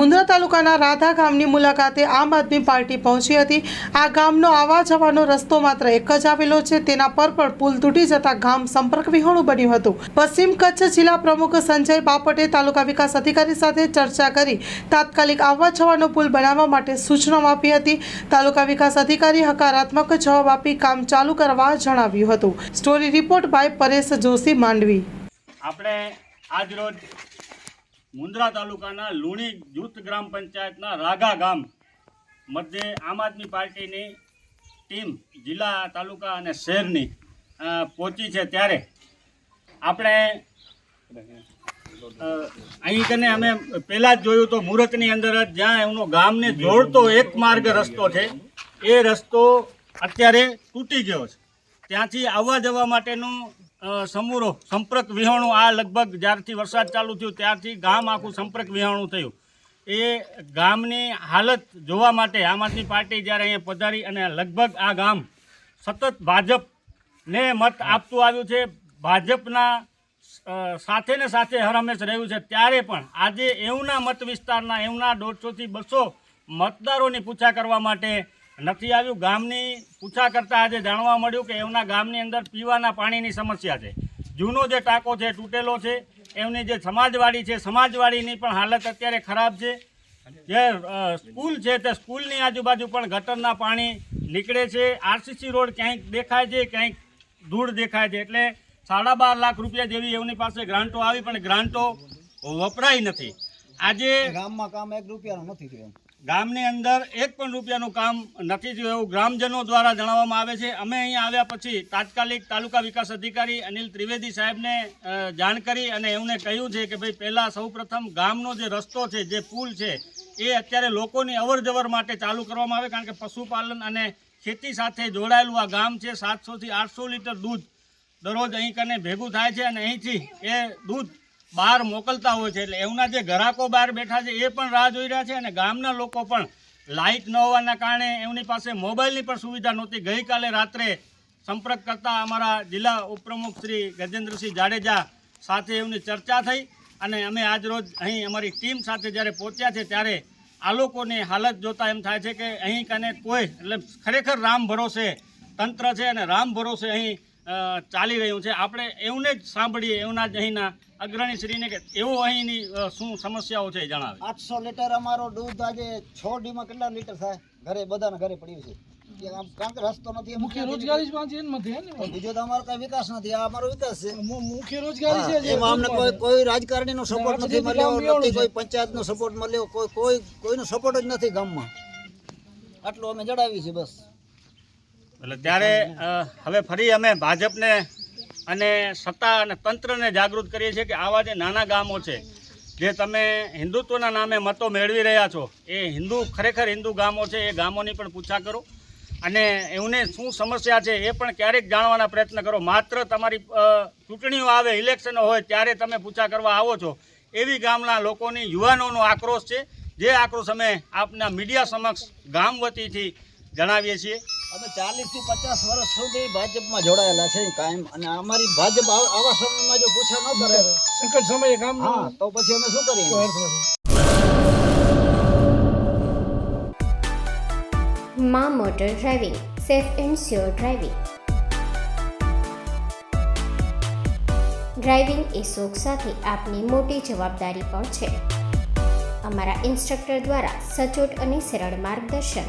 મુન્દ્રા તાલુકાના રાધા ગામની મુલાકાતે આમ આદમી પાર્ટી પહોંચી હતી. આ ગામનો આવવા જવાનો રસ્તો માત્ર એક જ આવેલો છે, તેના પર પણ પુલ તૂટી જતા ગામ સંપર્ક વિહોણું બન્યું હતું. પશ્ચિમ કચ્છ જિલ્લા પ્રમુખ સંજય બાપટે તાલુકા વિકાસ અધિકારી સાથે ચર્ચા કરી તાત્કાલિક આવવા જવાનો પુલ બનાવવા માટે સૂચનાઓ આપી હતી. તાલુકા વિકાસ અધિકારી હકારાત્મક જવાબ આપી કામ ચાલુ કરવા જણાવ્યું હતું. Story report by Paresh Joshi Mandvi. આપણે આજ રોજ મુન્દ્રા તાલુકાના લુણી જૂથ ગ્રામ પંચાયતના રાગા ગામ મધ્યે આમ આદમી પાર્ટીની ટીમ જિલ્લા તાલુકા અને શહેરની પહોંચી છે ત્યારે. આપણે અહીં કને અમે પહેલાં જ જોયું તો મુહૂર્તની અંદર જ જ્યાં એમનો ગામને જોડતો એક માર્ગ રસ્તો છે, એ રસ્તો અત્યારે તૂટી ગયો છે. ત્યાંથી આવવા જવા માટેનું સમૂરો સંપર્ક વિહોણું, આ લગભગ જ્યારથી વરસાદ ચાલુ થયું ત્યારથી ગામ આખું સંપર્ક વિહોણું થયું. એ ગામની હાલત જોવા માટે આમ આદમી પાર્ટી જ્યારે અહીંયા પધારી અને લગભગ આ ગામ સતત ભાજપને મત આપતું આવ્યું છે, ભાજપના સાથે ને સાથે હરહમેશ રહ્યું છે, ત્યારે પણ આજે એવના મત વિસ્તારના, એવના દોઢસોથી બસો મતદારોની પૂછા કરવા માટે નથી આવ્યું. ગામની પૂછા કરતાં આજે જાણવા મળ્યું કે એમના ગામની અંદર પીવાના પાણીની સમસ્યા છે. જૂનો જે ટાંકો છે, તૂટેલો છે, એમની જે સમાજવાડી છે, સમાજવાડીની પણ હાલત અત્યારે ખરાબ છે. જે સ્કૂલ છે, તે સ્કૂલની આજુબાજુ પણ ગટરના પાણી નીકળે છે. આરસીસી રોડ ક્યાંક દેખાય છે, ક્યાંક ધૂળ દેખાય છે. એટલે સાડા બાર લાખ રૂપિયા જેવી એમની પાસે ગ્રાન્ટો આવી, પણ ગ્રાન્ટો વપરાય નથી. આજે ગામમાં કામ એક રૂપિયાનો નથી થયું. ગામની અંદર એક પણ રૂપિયાનું કામ નથી થયું એવું ગ્રામજનો દ્વારા જણાવવામાં આવે છે. અમે અહીં આવ્યા પછી તાત્કાલિક તાલુકા વિકાસ અધિકારી અનિલ ત્રિવેદી સાહેબને જાણ કરી અને એમને કહ્યું છે કે ભાઈ પહેલાં સૌપ્રથમ ગામનો જે રસ્તો છે, જે પુલ છે, એ અત્યારે લોકોની અવરજવર માટે ચાલુ કરવામાં આવે કારણ કે પશુપાલન અને ખેતી સાથે જોડાયેલું આ ગામ છે. સાતસોથી આઠસો લીટર દૂધ દરરોજ અહીં કને ભેગું થાય છે અને અહીંથી એ દૂધ બહાર મોકલતા હોય છે એટલે એમના જે ગ્રાહકો બહાર બેઠા છે એ પણ રાહ જોઈ રહ્યા છે અને ગામના લોકો પણ લાઇટ ન હોવાના કારણે એમની પાસે મોબાઈલની પણ સુવિધા નહોતી. ગઈકાલે રાત્રે સંપર્ક કરતા અમારા જિલ્લા ઉપપ્રમુખ શ્રી ગજેન્દ્રસિંહ જાડેજા સાથે એમની ચર્ચા થઈ અને અમે આજરોજ અહીં અમારી ટીમ સાથે જ્યારે પહોંચ્યા છે ત્યારે આ લોકોની હાલત જોતા એમ થાય છે કે અહીં કને કોઈ, એટલે ખરેખર રામ ભરોસે તંત્ર છે અને રામ ભરોસે અહીં ચાલી રહ્યું છે. આપણે એમને જ સાંભળીએ એમના જ અહીંના અગ્રણીશ્રીને કે એવો અહીંની શું સમસ્યાઓ છે જણાવે. આઠસો લીટર અમારો દૂધ આજે છ ડીમાં કેટલા લીટર થાય? ઘરે બધાના ઘરે પડ્યું છે. કારણ કે રસ્તો નથી મુખ્ય રોજગારી જ ને? બીજો તો અમારો કઈ વિકાસ નથી આ અમારો વિકાસ છે. મુખ્ય રોજગારી છે એમાં અમને કોઈ કોઈ રાજકારણીનો સપોર્ટ નથી મળ્યો કોઈ પંચાયતનો સપોર્ટ મળ્યો કોઈ કોઈ કોઈનો સપોર્ટ જ નથી ગામમાં. આટલું અમે જણાવી છે બસ. એટલે ત્યારે હવે ફરી અમે ભાજપને અને સત્તા અને તંત્રને જાગૃત કરીએ છીએ કે આવા જે નાના ગામો છે, જે તમે હિન્દુત્વના નામે મતો મેળવી રહ્યા છો, એ હિન્દુ, ખરેખર હિન્દુ ગામો છે, એ ગામોની પણ પૂછા કરો. અને એમને શું સમસ્યા છે એ પણ ક્યારેક જાણવાના પ્રયત્ન કરો. માત્ર તમારી ચૂંટણીઓ આવે, ઇલેક્શનો હોય, ત્યારે તમે પૂછા કરવા આવો છો. એવી ગામના લોકોની યુવાનોનો આક્રોશ છે. જે આક્રોશ અમે આપના મીડિયા સમક્ષ ગામ વતીથી જણાવીએ છીએ. અમે ચાલીસથી પચાસ વર્ષ સુધી ભાજપમાં જોડાયેલા છે કાયમ. અને અમારી ભાજપ આવા સમયમાં જો પૂછા ન કરે સંકટ સમયે કામ હા તો પછી અમે શું કરીએ? માં motor driving safe and sure driving. Driving એ શોખ સાથે આપની મોટી જવાબદારી પણ છે. અમારા ઇન્સ્ટ્રક્ટર દ્વારા સચોટ અને સરળ માર્ગદર્શન.